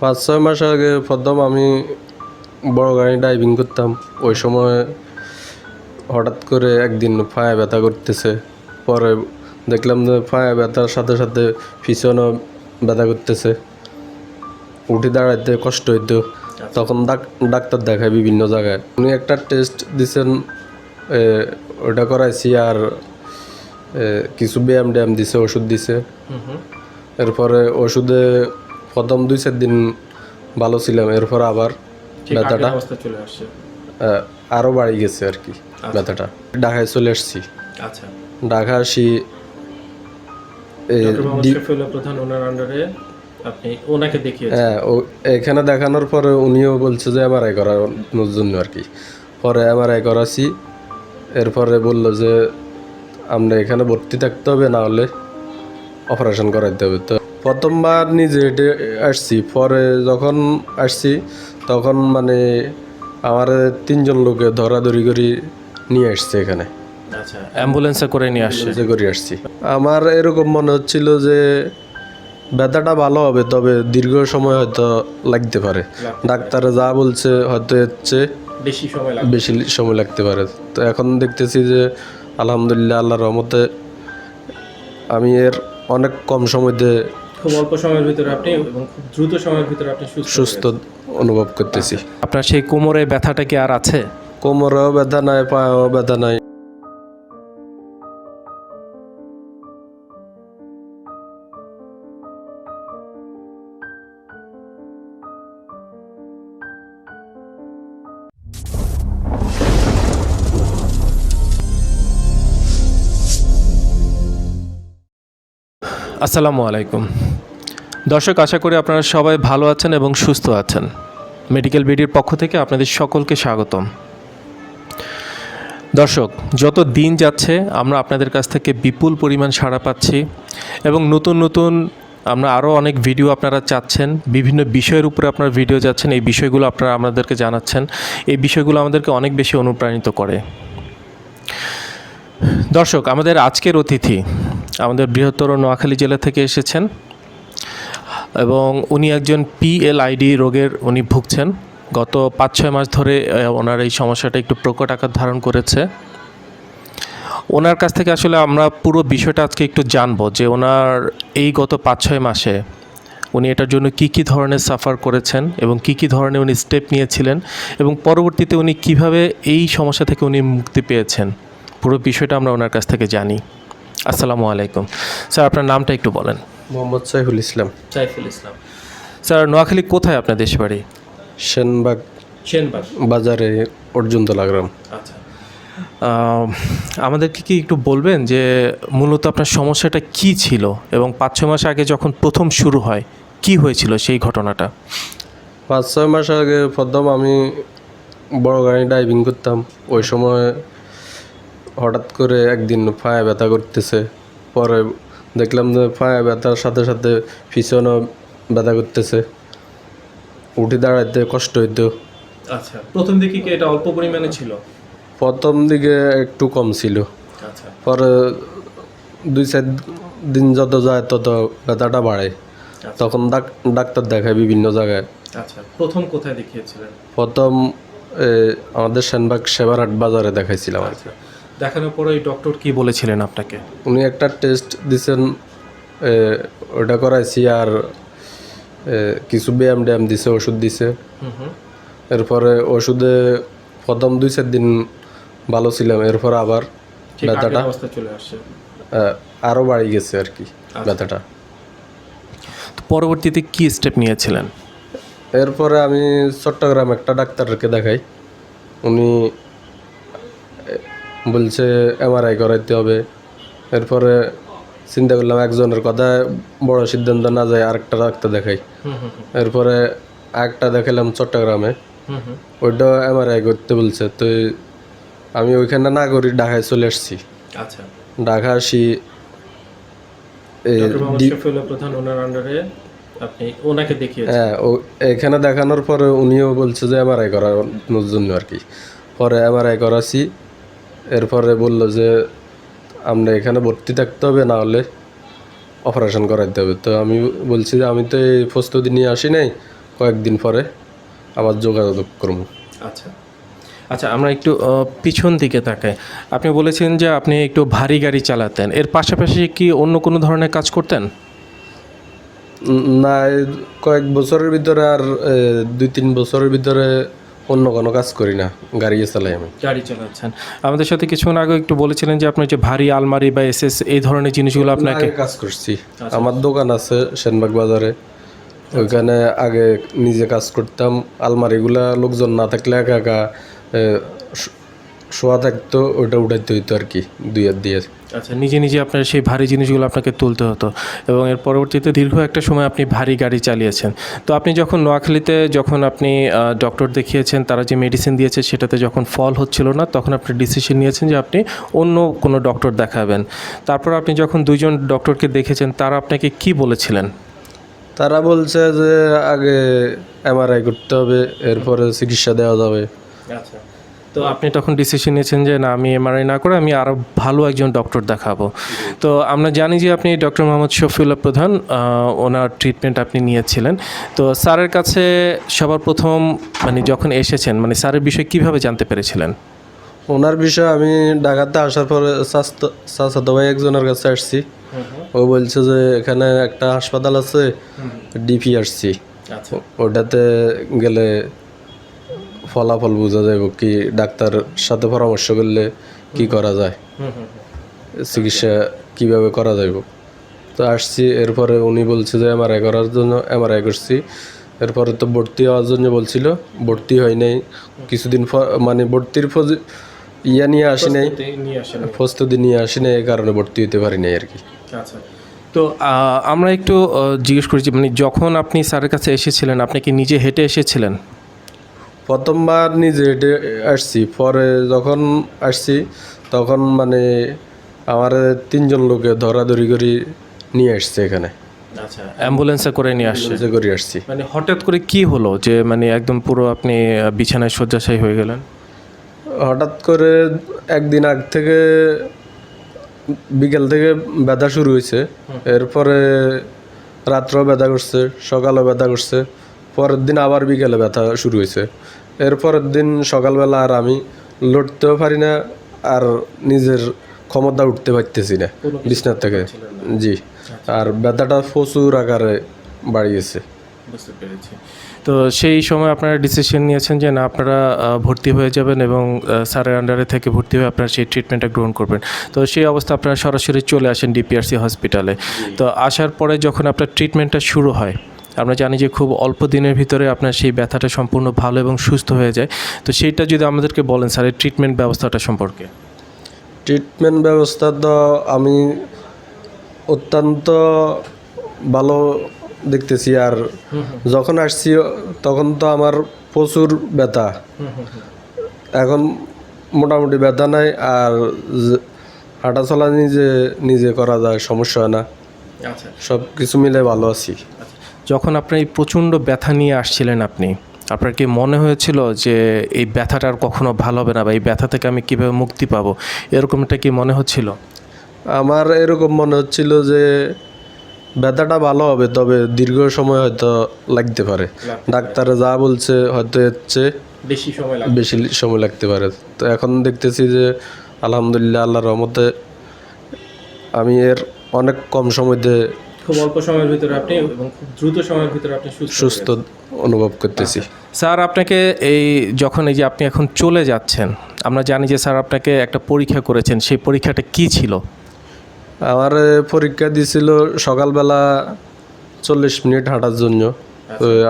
পাঁচ ছয় মাস আগে প্রথম আমি বড় গাড়ি ড্রাইভিং করতাম। ওই সময় হঠাৎ করে একদিন পায়ে ব্যথা করতেছে। পরে দেখলাম যে পায়ে ব্যথার সাথে সাথে পিছনও ব্যথা করতেছে। উঠে দাঁড়াইতে কষ্ট হইতো। তখন ডাক- ডাক্তার দেখায় বিভিন্ন জায়গায়। উনি একটা টেস্ট দিছেন ওটা করাইছি আর কিছু ব্যায়াম ড্যায়াম দিছে ওষুধ দিছে। এরপরে ওষুধে প্রথম দুই চার দিন ভালো ছিলাম এরপর আবার ব্যথাটা অবস্থা চলে আসছে। আহ, আরও বাড়ি গেছে আর কি ব্যথাটা। ঢাকায় চলে আসছি। আচ্ছা। ঢাকা আসি হ্যাঁ ও এখানে দেখানোর পরে উনিও বলছে যে এমআরআই করানোর জন্য আর কি। পরে এমআরআই করাছি এরপরে বলল যে আমরা এখানে ভর্তি থাকতে হবে না হলে অপারেশন করাইতে হবে। তো প্রথমবার নিজে হেঁটে আসছি পরে যখন আসছি তখন মানে আমার তিনজন লোকে ধরাধরি করে নিয়ে আসছে এখানে। আচ্ছা অ্যাম্বুলেন্সে করে নিয়ে আসছে? করে আসছি। আমার এরকম মনে হচ্ছিল যে ব্যথাটা ভালো হবে তবে দীর্ঘ সময় হয়তো লাগতে পারে। ডাক্তার যা বলছে হয়তো হচ্ছে বেশি সময় বেশি সময় লাগতে পারে। তো এখন দেখতেছি যে আলহামদুলিল্লাহ আল্লাহর রহমতে আমি এর অনেক কম সময়তে খুব অল্প সময়ের ভিতরে আপনি এবং খুব দ্রুত সময়ের ভিতরে আপনি সুস্থ সুস্থ অনুভব করতেছি। আপনার সেই কোমরে ব্যথাটা কি আর আছে? কোমরেও ব্যথা নাই পায়েও ব্যথা নাই। আসসালামু আলাইকুম। দর্শক, আশা করি আপনারা সবাই ভালো আছেন এবং সুস্থ আছেন। মেডিকেল বিডির পক্ষ থেকে আপনাদের সকলকে স্বাগতম। দর্শক, যত দিন যাচ্ছে, আমরা আপনাদের কাছ থেকে বিপুল পরিমাণ সাড়া পাচ্ছি এবং নতুন নতুন আমরা আরও অনেক ভিডিও আপনারা চাচ্ছেন। বিভিন্ন বিষয়ের উপরে আপনারা ভিডিও যাচ্ছেন, এই বিষয়গুলো আপনারা আমাদেরকে জানাচ্ছেন। এই বিষয়গুলো আমাদেরকে অনেক বেশি অনুপ্রাণিত করে। দর্শক, আমাদের আজকের অতিথি আমাদের বৃহত্তর নোয়াখালী জেলা থেকে এসেছেন এবং উনি একজন পিএলআইডি রোগের উনি ভুগছেন। গত পাঁচ ছয় মাস ধরে ওনার এই সমস্যাটা একটু প্রকট আকার ধারণ করেছে। ওনার কাছ থেকে আসলে আমরা পুরো বিষয়টা আজকে একটু জানব যে ওনার এই গত পাঁচ ছয় মাসে উনি এটার জন্য কি কি ধরনের সাফার করেছেন এবং কি কি ধরনের উনি স্টেপ নিয়েছিলেন এবং পরবর্তীতে উনি কীভাবে এই সমস্যা থেকে উনি মুক্তি পেয়েছেন, পুরো বিষয়টা আমরা ওনার কাছ থেকে জানি। আসসালামু আলাইকুম। স্যার আপনার নামটা একটু বলেন। মোহাম্মদ সাইফুল ইসলাম। সাইফুল ইসলাম। স্যার নোয়াখালী কোথায় আপনার দেশ বাড়ি? সেনবাগ। সেনবাগ। বাজারে অর্জুনতলা গ্রাম। আচ্ছা। আমাদেরকে কি একটু বলবেন যে মূলত আপনার সমস্যাটা কি ছিল এবং পাঁচ ছয় মাস আগে যখন প্রথম শুরু হয় কি হয়েছিল সেই ঘটনাটা? পাঁচ ছয় মাস আগে প্রথম আমি বড় গাড়ি ড্রাইভিং করতাম। ওই সময় হঠাৎ করে একদিন পায়ে ব্যথা করতেছে। পরে দেখলাম যে পায়ে ব্যথার সাথে সাথে পিছনও ব্যথা করতেছে। উঠে দাঁড়াইতে কষ্ট হইতো। আচ্ছা প্রথম দিকে কি এটা অল্প পরিমাণে ছিল? প্রথম দিকে একটু কম ছিল। আচ্ছা। পরে দুই চার দিন যত যায় তত ব্যথাটা বাড়ে। তখন ডাক- ডাক্তার দেখায় বিভিন্ন জায়গায়। আচ্ছা প্রথম কোথায় দেখিয়েছিলেন? প্রথম আমাদের সেনবাগ সেবারহাট বাজারে দেখাইছিলাম আর কি। দেখানোর পরে ওই ডক্টর কি বলেছিলেন আপনাকে? উনি একটা টেস্ট দিছেন ওটা করাইছি আর কিছু ব্যায়াম ড্যায়াম দিছে ওষুধ দিছে। এরপরে ওষুধে প্রথম দুই চার দিন ভালো ছিলাম এরপর আবার ব্যথাটা অবস্থা চলে আসছে। এ, আরও বাড়ি গেছে আর কি ব্যথাটা। পরবর্তীতে কি স্টেপ নিয়েছিলেন? এরপরে আমি চট্টগ্রাম একটা ডাক্তারকে দেখাই। উনি বলছে এমআরআই করাইতে হবে। এরপরে চিন্তা করলাম একজনের কথায় বড় সিদ্ধান্ত না যায় আরেকটা ডাক্তার দেখাই। এরপরে আরেকটা দেখালাম চট্টগ্রামে। ওইটাও এমআরআই করতে বলছে তো আমি ওইখানে না করি ঢাকায় চলে আসছি। আচ্ছা। ঢাকা আসি হ্যাঁ ও এখানে দেখানোর পরে উনিও বলছে যে এমআরআই করানোর জন্য আর কি। পরে এমআরআই করাছি এরপরে বলল যে আমরা এখানে ভর্তি থাকতে হবে না হলে অপারেশন করাইতে হবে। তো আমি বলছি যে আমি তো এই প্রস্তুতি নিয়ে আসি নাই কয়েকদিন পরে আবার যোগাযোগ করব। আচ্ছা। আচ্ছা আমরা একটু পিছন দিকে তাকাই। আপনি বলেছেন যে আপনি একটু ভারী গাড়ি চালাতেন। এর পাশাপাশি কি অন্য কোনো ধরনের কাজ করতেন? না কয়েক বছরের ভিতরে আর দুই তিন বছরের ভিতরে অন্য কোনো কাজ করি না গাড়ি চালাই আমি। গাড়ি চালাচ্ছেন। আমাদের সাথে কিছুক্ষণ আগে একটু বলেছিলেন যে আপনার যে ভারী আলমারি বা এস এস এই ধরনের জিনিসগুলো আপনাকে কাজ করছি। আমার দোকান আছে সেনবাগ বাজারে। ওইখানে আগে নিজে কাজ করতাম। আলমারিগুলা লোকজন না থাকলে একা একা শোয়া থাকতো ওটা উঠাইতে হইতো আর কি দুই হাত দিয়ে। আচ্ছা নিজে নিজে আপনার সেই ভারী জিনিসগুলো আপনাকে তুলতে হতো এবং এর পরবর্তীতে দীর্ঘ একটা সময় আপনি ভারী গাড়ি চালিয়েছেন। তো আপনি যখন নোয়াখালীতে যখন আপনি ডক্টর দেখিয়েছেন তারা যে মেডিসিন দিয়েছে সেটাতে যখন ফল হচ্ছিল না তখন আপনি ডিসিশন নিয়েছেন যে আপনি অন্য কোনো ডক্টর দেখাবেন। তারপর আপনি যখন দুইজন ডক্টরকে দেখেছেন তারা আপনাকে কি বলেছিলেন? তারা বলছে যে আগে এমআরআই করতে হবে এরপরে চিকিৎসা দেওয়া যাবে। আচ্ছা। তো আপনি তখন ডিসিশন নিয়েছেন যে না আমি এমআরআই না করে আমি আরও ভালো একজন ডক্টর দেখাবো। তো আমরা জানি যে আপনি ডক্টর মোহাম্মদ শফিউল্লাহ প্রধান ওনার ট্রিটমেন্ট আপনি নিয়েছিলেন। তো স্যারের কাছে সবার প্রথম মানে যখন এসেছেন মানে স্যারের বিষয়ে কীভাবে জানতে পেরেছিলেন? ওনার বিষয়ে আমি ঢাকাতে আসার পরে স্বাস্থ্য স্বাস্থ্য ভাই একজনের কাছে আসছি। ও বলছে যে এখানে একটা হাসপাতাল আছে ডিপিআরসি আচ্ছা। ওটাতে গেলে ফলাফল বোঝা যাবে কি ডাক্তার সাথে পরামর্শ করলে কি করা যায়? চিকিৎসা কীভাবে করা যাইব? তো আসছি এরপরে উনি বলছে যে এম আর এমআরআই করার জন্য এম আর এমআরআই করছি। এরপরে তো ভর্তি হওয়ার জন্য বলছিল ভর্তি হয় নাই। কিছুদিন পর মানে ভর্তির ফজি- ইয়া নিয়ে আসি নাই। প্রস্তুতি নিয়ে আসি নাই। এই কারণে ভর্তি হতে পারি নাই আর কি। আচ্ছা। তো আমরা একটু জিজ্ঞেস করেছি মানে যখন আপনি স্যারের কাছে এসেছিলেন আপনি কি নিজে হেঁটে এসেছিলেন? প্রথমবার নিজে হেঁটে আসছি। পরে যখন আসছি তখন মানে আমার তিনজন লোকে ধরাধরি করে নিয়ে আসছে এখানে। আচ্ছা অ্যাম্বুলেন্সে করে নিয়ে আসছে? করে আসছি। মানে হঠাৎ করে কি হলো যে মানে একদম পুরো আপনি বিছানায় শয্যাশায়ী হয়ে গেলেন? হঠাৎ করে একদিন আগ থেকে বিকেল থেকে ব্যথা শুরু হয়েছে। এরপরে রাত্রেও ব্যথা করছে সকালেও ব্যথা করছে। পরের দিন আবার বিকেলে ব্যথা শুরু হয়েছে। এরপরের দিন সকালবেলা আর আমি লড়তেও পারি না আর নিজের ক্ষমতা উঠতে পারতেছি না বিছনার থেকে। জি। আর ব্যথাটা প্রচুর আকারে বাড়িয়েছে। বুঝতে পেরেছি। তো সেই সময় আপনারা ডিসিশন নিয়েছেন যে না আপনারা ভর্তি হয়ে যাবেন এবং স্যারের আন্ডারে থেকে ভর্তি হয়ে আপনারা সেই ট্রিটমেন্টটা গ্রহণ করবেন। তো সেই অবস্থা আপনারা সরাসরি চলে আসেন ডিপিআরসি হসপিটালে তো আসার পরে যখন আপনার ট্রিটমেন্টটা শুরু হয় আমরা জানি যে খুব অল্প দিনের ভিতরে আপনার সেই ব্যথাটা সম্পূর্ণ ভালো এবং সুস্থ হয়ে যায়। তো সেইটা যদি আমাদেরকে বলেন স্যারের ট্রিটমেন্ট ব্যবস্থাটা সম্পর্কে। ট্রিটমেন্ট ব্যবস্থা তো আমি অত্যন্ত ভালো দেখতেছি আর যখন আসছি তখন তো আমার প্রচুর ব্যথা। এখন মোটামুটি ব্যথা নাই আর হাঁটাচলা নিজে নিজে করা যায় সমস্যা হয় না। আচ্ছা। সব কিছু মিলে ভালো আছি। যখন আপনি এই প্রচণ্ড ব্যথা নিয়ে আসছিলেন আপনি আপনার কি মনে হয়েছিল যে এই ব্যথাটা আর কখনো ভালো হবে না বা এই ব্যথা থেকে আমি কীভাবে মুক্তি পাবো? এরকমটা কি মনে হচ্ছিল? আমার এরকম মনে হচ্ছিল যে ব্যথাটা ভালো হবে তবে দীর্ঘ সময় হয়তো লাগতে পারে। ডাক্তারে যা বলছে হয়তো এর চেয়ে বেশি সময় বেশি সময় লাগতে পারে। তো এখন দেখতেছি যে আলহামদুলিল্লাহ আল্লাহর রহমতে আমি এর অনেক কম সময়তে খুব অল্প সময়ের ভিতরে আপনি এবং খুব দ্রুত সময়ের ভিতরে আপনি সুস্থ অনুভব করতেছি। স্যার আপনাকে এই যখন এই যে আপনি এখন চলে যাচ্ছেন আমরা জানি যে স্যার আপনাকে একটা পরীক্ষা করেছেন সেই পরীক্ষাটা কি ছিল? আমার পরীক্ষা দিয়েছিল সকালবেলা চল্লিশ মিনিট হাঁটার জন্য।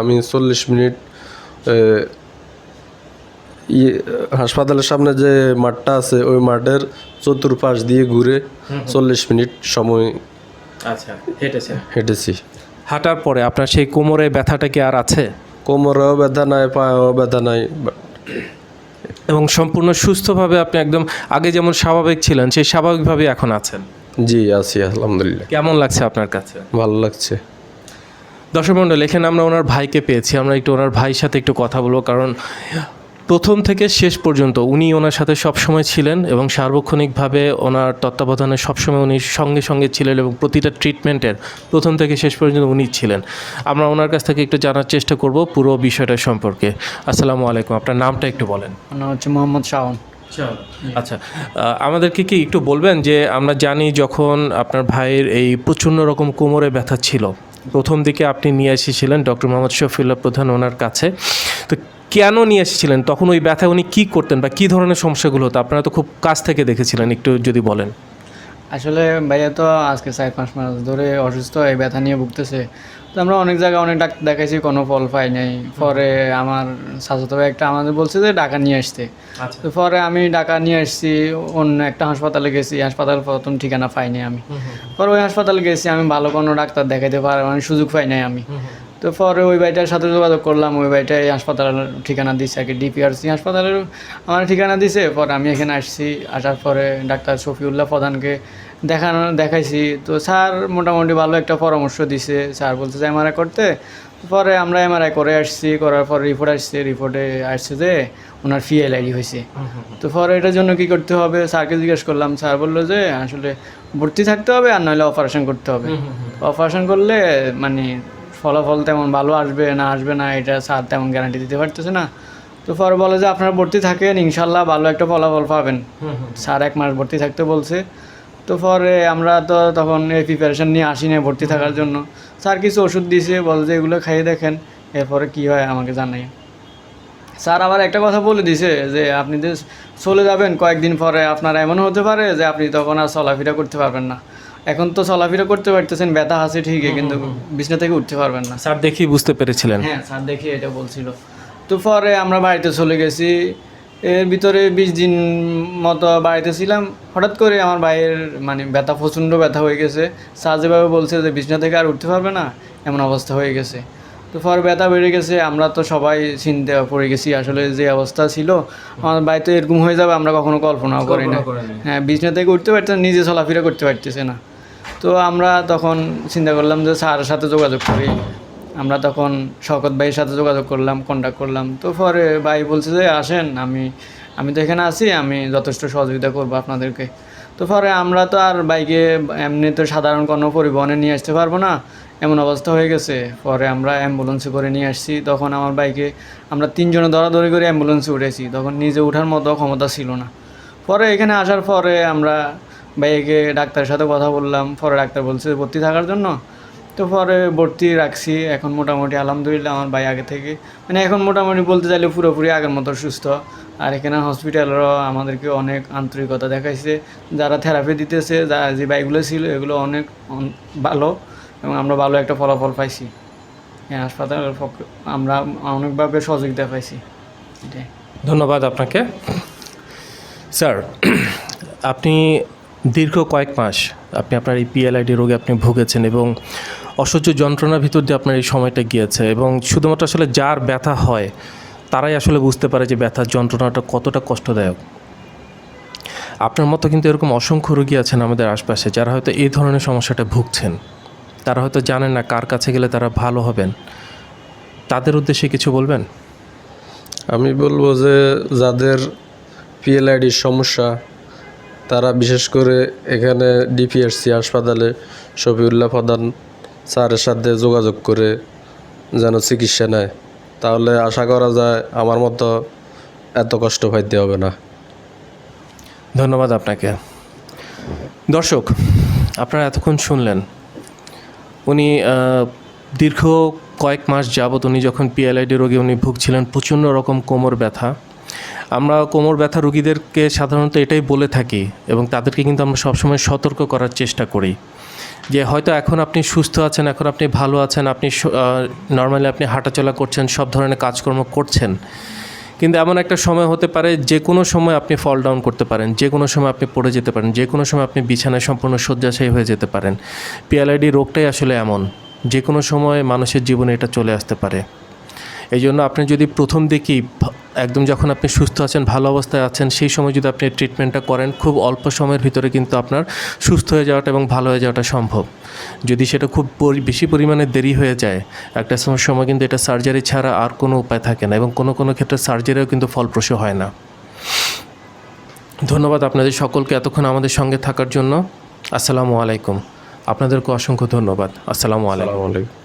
আমি চল্লিশ মিনিট ইয়ে, হাসপাতালের সামনে যে মাঠটা আছে ওই মাঠের চতুর্পাশ দিয়ে ঘুরে চল্লিশ মিনিট সময় আচ্ছা হেঁটেছি। হাঁটার পরে আপনার সেই কোমরে ব্যথাটা কি আর আছে? কোমরেও ব্যথা নাই পায়েও ব্যথা নাই এবং সম্পূর্ণ সুস্থভাবে আপনি একদম আগে যেমন স্বাভাবিক ছিলেন সেই স্বাভাবিকভাবে এখন আছেন? জি আছি আলহামদুলিল্লাহ। কেমন লাগছে আপনার কাছে? ভালো লাগছে। দর্শক মণ্ডল এখানে আমরা ওনার ভাইকে পেয়েছি। আমরা একটু ওনার ভাইয়ের সাথে একটু কথা বলব কারণ প্রথম থেকে শেষ পর্যন্ত উনি ওনার সাথে সবসময় ছিলেন এবং সার্বক্ষণিকভাবে ওনার তত্ত্বাবধানে সবসময় উনি সঙ্গে সঙ্গে ছিলেন এবং প্রতিটা ট্রিটমেন্টের প্রথম থেকে শেষ পর্যন্ত উনি ছিলেন। আমরা ওনার কাছ থেকে একটু জানার চেষ্টা করব পুরো বিষয়টা সম্পর্কে। আসসালামু আলাইকুম আপনার নামটা একটু বলেন। নাম হচ্ছে মোহাম্মদ শাওন। আচ্ছা। আমাদেরকে কি একটু বলবেন যে আমরা জানি যখন আপনার ভাইয়ের এই প্রচণ্ড রকম কোমরে ব্যথা ছিল প্রথম দিকে আপনি নিয়ে এসেছিলেন ডক্টর মোহাম্মদ শফিউল্লাহ প্রধান ওনার কাছে। তো কেন নিয়ে এসেছিলেন? তখন ওই ব্যথা উনি কী করতেন বা কী ধরনের সমস্যাগুলো হতো? আপনারা তো খুব কাছ থেকে দেখেছিলেন একটু যদি বলেন। আসলে ভাইয়া তো আজকে চার পাঁচ মাস ধরে অসুস্থ এই ব্যথা নিয়ে ভুগতেছে। তো আমরা অনেক জায়গায় অনেক ডাক্তার দেখাইছি কোনো ফল পাই নাই। পরে আমার স্বাস্থ্য ভাই একটা আমাদের বলছে যে টাকা নিয়ে আসতে। আচ্ছা। তো পরে আমি টাকা নিয়ে আসছি অন্য একটা হাসপাতালে গেছি। হাসপাতাল প্রথম ঠিকানা পাইনি আমি। পরে ওই হাসপাতালে গেছি আমি ভালো কোনো ডাক্তার দেখাইতে পার মানে সুযোগ পাই নাই আমি। তো পরে ওই বাড়িটার সাথে যোগাযোগ করলাম ওই বাড়িটায় হাসপাতালের ঠিকানা দিচ্ছে আর কি ডিপিআরসি হাসপাতালের আমার ঠিকানা দিছে। পরে আমি এখানে আসছি আসার পরে ডাক্তার শফিউল্লাহ প্রধানকে দেখানো দেখাইছি। তো স্যার মোটামুটি ভালো একটা পরামর্শ দিছে। স্যার বলছে যে এমআরআই করতে। পরে আমরা এমআরআই করে আসছি করার পর রিপোর্ট আসছে। রিপোর্টে আসছে যে ওনার ফিএলআইডি হয়েছে। তো পরে এটার জন্য কি করতে হবে? স্যারকে জিজ্ঞেস করলাম। স্যার বলল যে আসলে ভর্তি থাকতে হবে আর নাহলে অপারেশন করতে হবে। অপারেশন করলে মানে ফলাফল তেমন ভালো আসবে না আসবে না এটা স্যার তেমন গ্যারান্টি দিতে পারতেছে না। তো পরে বলে যে আপনারা ভর্তি থাকেন ইনশাল্লাহ ভালো একটা ফলাফল পাবেন। স্যার এক মাস ভর্তি থাকতে বলছে। তো পরে আমরা তো তখন এই প্রিপারেশন নিয়ে আসি না ভর্তি থাকার জন্য। স্যার কিছু ওষুধ দিয়েছে বলে যে এগুলো খাইয়ে দেখেন এরপরে কি হয় আমাকে জানাই। স্যার আবার একটা কথা বলে দিছে যে আপনি যে চলে যাবেন কয়েকদিন পরে আপনার এমন হতে পারে যে আপনি তখন আর চলাফেরা করতে পারবেন না। এখন তো চলাফেরা করতে পারতেছেন ব্যথা আছে ঠিকই কিন্তু বিছনা থেকে উঠতে পারবেন না। স্যার দেখি বুঝতে পেরেছিলেন। হ্যাঁ স্যার দেখি এটা বলছিল। তো পরে আমরা বাড়িতে চলে গেছি। এর ভিতরে বিশ দিন মতো বাড়িতে ছিলাম। হঠাৎ করে আমার ভাইয়ের মানে ব্যথা প্রচণ্ড ব্যথা হয়ে গেছে। স্যার যেভাবে বলছে যে বিছনা থেকে আর উঠতে পারবে না এমন অবস্থা হয়ে গেছে। তো পরে ব্যথা বেড়ে গেছে আমরা তো সবাই চিনতে পড়ে গেছি আসলে যে অবস্থা ছিল। আমার বাড়িতে এরকম হয়ে যাবে আমরা কখনো কল্পনাও করি না হ্যাঁ বিছনা থেকে উঠতে পারতেছে নিজে চলাফেরা করতে পারতেছে না। তো আমরা তখন চিন্তা করলাম যে স্যারের সাথে যোগাযোগ করি। আমরা তখন শকত ভাইয়ের সাথে যোগাযোগ করলাম কন্ট্যাক্ট করলাম। তো পরে ভাই বলছে যে, আসেন, আমি আমি তো এখানে আছি, আমি যথেষ্ট সহযোগিতা করব আপনাদেরকে। তো পরে আমরা তো আর বাইকে এমনি তো সাধারণ কোনো পরিবহনে নিয়ে আসতে পারব না, এমন অবস্থা হয়ে গেছে। পরে আমরা অ্যাম্বুলেন্সে করে নিয়ে আসছি। তখন আমার বাইকে আমরা তিনজনে দৌড়াদৌড়ি করে অ্যাম্বুলেন্সে উঠেছি তখন নিজে ওঠার মতো ক্ষমতা ছিল না। পরে এখানে আসার পরে আমরা ভাইকে ডাক্তারের সাথে কথা বললাম, পরে ডাক্তার বলছে ভর্তি থাকার জন্য। তো পরে ভর্তি রাখছি, এখন মোটামুটি আলহামদুলিল্লাহ আমার ভাই আগে থেকে। মানে এখন মোটামুটি বলতে চাইলে পুরোপুরি আগের মতো সুস্থ। আর এখানে হসপিটালেরও আমাদেরকে অনেক আন্তরিকতা দেখাইছে। যারা থেরাপি দিতেছে, যা যে বাইকগুলো ছিল, এগুলো অনেক ভালো এবং আমরা ভালো একটা ফলাফল পাইছি। হ্যাঁ হাসপাতালের পক্ষে, আমরা অনেকভাবে সহযোগিতা পাইছি এটাই। ধন্যবাদ আপনাকে। স্যার, আপনি দীর্ঘ কয়েক মাস আপনি আপনার এই পিএলআইডি রোগে আপনি ভুগেছেন এবং অসহ্য যন্ত্রণার ভিতর দিয়ে আপনার এই সময়টা গিয়েছে এবং শুধুমাত্র আসলে যার ব্যথা হয়, তারাই আসলে বুঝতে পারে যে ব্যথার যন্ত্রণাটা কতটা কষ্টদায়ক। আপনার মতো কিন্তু এরকম অসংখ্য রোগী আছেন আমাদের আশপাশে, যারা হয়তো এই ধরনের সমস্যাটা ভুগছেন। তারা হয়তো জানেন না কার কাছে গেলে তারা ভালো হবেন। তাদের উদ্দেশ্যে কিছু বলবেন? আমি বলব যে যাদের পিএলআইডির সমস্যা তারা বিশেষ করে এখানে ডিপিএসসি হাসপাতালে শফিউল্লাহ প্রধান স্যারের সাথে যোগাযোগ করে যেন চিকিৎসা নেয়। তাহলে আশা করা যায় আমার মতো এত কষ্ট পাইতে হবে না। ধন্যবাদ আপনাকে। দর্শক, আপনারা এতক্ষণ শুনলেন। উনি দীর্ঘ কয়েক মাস যাবত উনি যখন পিএলআইডি রোগে উনি ভুগছিলেন, প্রচণ্ড রকম কোমর ব্যথা। আমরা কোমর ব্যথা রোগীদেরকে সাধারণত এটাই বলে থাকি এবং তাদেরকে কিন্তু আমরা সবসময় সতর্ক করার চেষ্টা করি যে হয়তো এখন আপনি সুস্থ আছেন, এখন আপনি ভালো আছেন, আপনি নর্মালি আপনি হাঁটাচলা করছেন, সব ধরনের কাজকর্ম করছেন। কিন্তু এমন একটা সময় হতে পারে যে কোনো সময় আপনি ফল ডাউন করতে পারেন, যে কোনো সময় আপনি পড়ে যেতে পারেন, যে কোনো সময় আপনি বিছানায় সম্পূর্ণ শয্যাশায়ী হয়ে যেতে পারেন। পিএলআইডি রোগটাই আসলে এমন, যে কোনো সময় মানুষের জীবনে এটা চলে আসতে পারে। এই জন্য আপনি যদি প্রথম দিকেই একদম যখন আপনি সুস্থ আছেন, ভালো অবস্থায় আছেন, সেই সময় যদি আপনি ট্রিটমেন্টটা করেন, খুব অল্প সময়ের ভিতরে কিন্তু আপনার সুস্থ হয়ে যাওয়াটা এবং ভালো হয়ে যাওয়াটা সম্ভব। যদি সেটা খুব বেশি পরিমাণে দেরি হয়ে যায়, একটা সময় সময় কিন্তু এটা সার্জারি ছাড়া আর কোনো উপায় থাকে না এবং কোনো কোনো ক্ষেত্রে সার্জারিও কিন্তু ফলপ্রসূ হয় না। ধন্যবাদ আপনাদের সকলকে এতক্ষণ আমাদের সঙ্গে থাকার জন্য। আসসালামু আলাইকুম। আপনাদেরকে অসংখ্য ধন্যবাদ। আসসালামু আলাইকুম।